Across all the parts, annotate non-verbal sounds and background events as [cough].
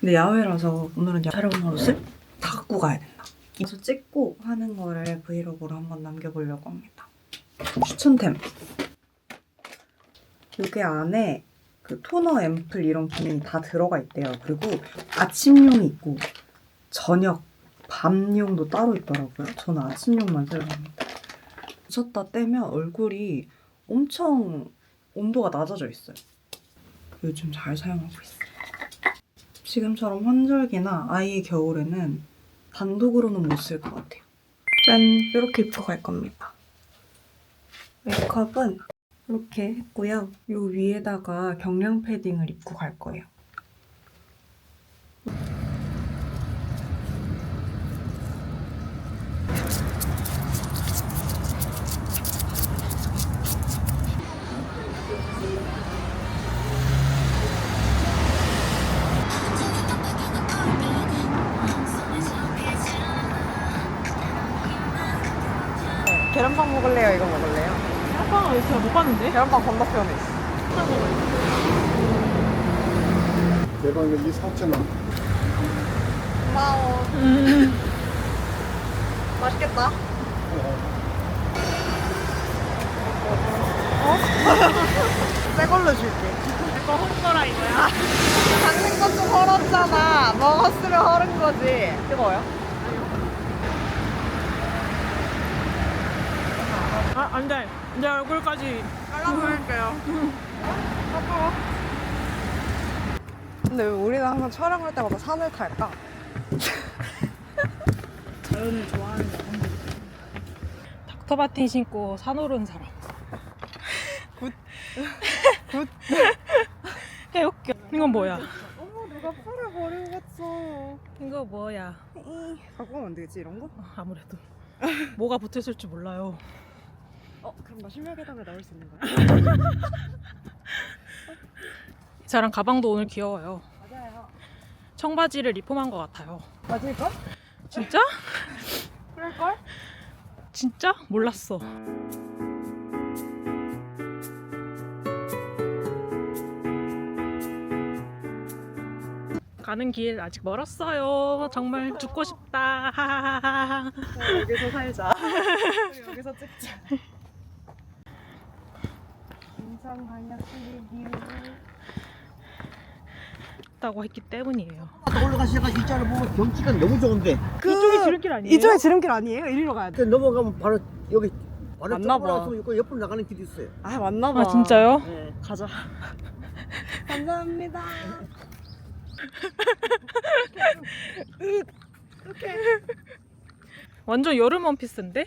근데 야외라서 오늘은 촬영 옷을 다 갖고 가야 된다. 그래서 찍고 하는 거를 브이로그로 한번 남겨보려고 합니다. 추천템. 여기 안에 그 토너, 앰플 이런 기능이 다 들어가 있대요. 그리고 아침용이 있고 저녁, 밤용도 따로 있더라고요. 저는 아침용만 사용합니다. 쳤다 떼면 얼굴이 엄청 온도가 낮아져 있어요. 요즘 잘 사용하고 있어요. 지금처럼 환절기나 아이의 겨울에는 단독으로는 못 쓸 것 같아요. 짠! 이렇게 입고 갈 겁니다. 메이크업은 이렇게 했고요. 이 위에다가 경량 패딩을 입고 갈 거예요. 계란빵 먹을래요? 이거 먹을래요? 아빠가 제가 못 봤는데? 계란빵 건너편에 있어. 대박 여기 4천 원. 고마워. [laughs] 맛있겠다. 어? [laughs] 새 걸로 줄게. 이거 헛거라 이거야. [laughs] 당근 것좀 헐었잖아. 먹었으면 헐은 거지. 뜨거워요? 아, 안 돼. 내 얼굴까지. 잘라볼게요. 근데 왜 우리는 항상 촬영할 때마다 산을 탈까? 자연을 좋아하는 여성들. 닥터바틴 신고 산 오른 사람. 굿. 굿. 개 웃겨. 이건 뭐야? 어머 누가 풀을 버리고 갔어. 이거 뭐야? 이 갖고 가면 안 되겠지 이런 거? 어, 아무래도. 뭐가 줄 몰라요. 어 그럼 나 심야 계단에 나올 수 있는 거야? [laughs] 이 사람 가방도 오늘 귀여워요. 맞아요. 청바지를 리폼한 것 같아요. 맞을 걸? 진짜? [laughs] 그럴 걸? 진짜? 몰랐어. 가는 길 아직 멀었어요. 정말 죽고 싶다. 하하하하. [laughs] 여기서 살자. 우리 여기서 찍자. 인천 광역시리 다고 했기 때문이에요. 올라가시다가 이자를 보면 경치가 너무 좋은데 그 이쪽이 지름길 아니에요? 이쪽에 지름길 아니에요? 이리로 가야 돼. 그 넘어가면 바로 여기 바로 맞나 봐. 있고 옆으로 나가는 길이 있어요. 아 맞나 봐. 아 진짜요? 네. 가자. [laughs] 감사합니다. 완전 여름 원피스인데?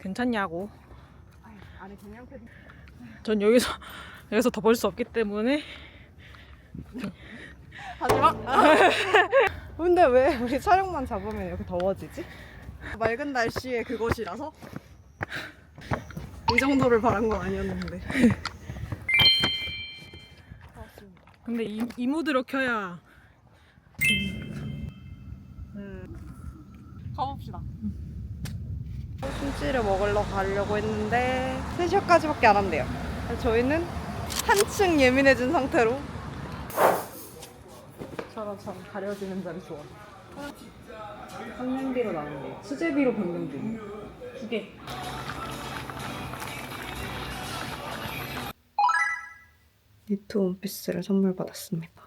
괜찮냐고. 안에 경량 패딩. 전 여기서 [laughs] 여기서 더 벌 수 없기 때문에 하지 마. [laughs] 근데 왜 우리 촬영만 잡으면 이렇게 더워지지? 맑은 날씨에 그것이라서 이 정도를 바란 건 아니었는데. 근데 이, 이 무드로 켜야 음. 가봅시다. 순찌를 먹으러 가려고 했는데 3시까지밖에 안 한대요. 저희는 한층 예민해진 상태로 저런 참 가려지는 자리 좋아. 한냄비로 나오네. 수제비로 볶는 비. 두 개. 니트 원피스를 선물 받았습니다.